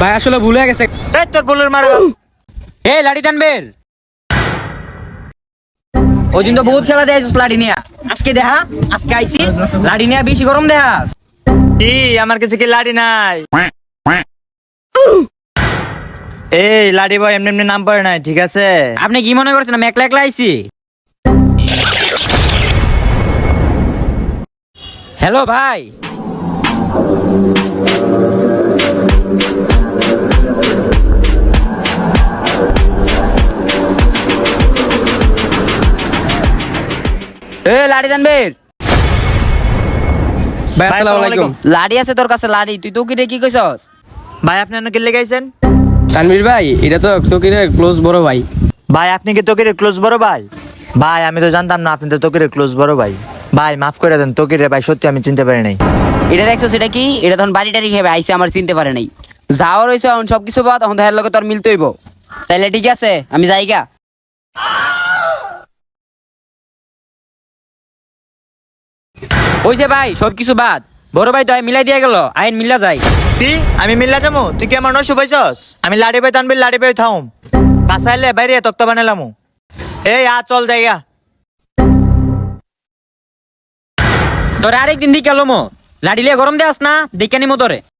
ভাই আসলে ভুলে গেছে। এই তোর বলের মার। এ লাড়ি টানবের ওই দিন তো বহুত খেলা দেখাইছিস লাড়ি নিয়া। আজকে দেখা আজকে আইছি লাড়ি নিয়া বেশি গরম দেখাস। কি আমার কাছে কি লাড়ি নাই? এই লাড়ি ভাই এমনি এমনি নাম পড়ে নাই ঠিক আছে? আপনি কি মনে করছেন আমি একলা একলা আইছি? হ্যালো ভাই। এ লাড়ি টানবের ভাই ভাই, আসসালামু আলাইকুম। লাড়ি আছে তোর কাছে লাড়ি। তুই তো কি রে কি কইছস? ভাই আপনি অন্য কি লেগাইছেন তানভীর ভাই এটা তো তকিরের ক্লোজ বড় ভাই। ভাই আপনি কি তকিরের ক্লোজ বড় ভাই? ভাই আমি তো জানতাম না আপনি তো তকিরের ক্লোজ বড় ভাই। ভাই মাফ করে দেন তকিরে ভাই সত্যি আমি চিনতে পারি নাই। এটা দেখছ সেটা কি? এটা তখন বাড়ি টাড়ি খেয়ে আইসে আমার চিনতে পারে নাই। যাওয়ার হয়েছে এখন সবকিছু বাদ তখন লগে তোর মিলতে হইব। তাইলে ঠিক আছে আমি যাইগা ওইছে ভাই সব কিছু বাদ। বড় ভাই তো মিলাই দিয়া গেল আইন মিল্লা যাই তুই আমি মিল্লা যাব তুই কি আমার নয় শুভাইছস আমি লাড়ি পাই তানবি লাড়ি পাই থাউম। কাঁচাইলে বাইরে তক্তা বানালাম এই আ চল জায়গা তোরে আরেকদিন দিকে লমো। লাড়িলে গরম দেয়াস না দেখে নিমো তোরে।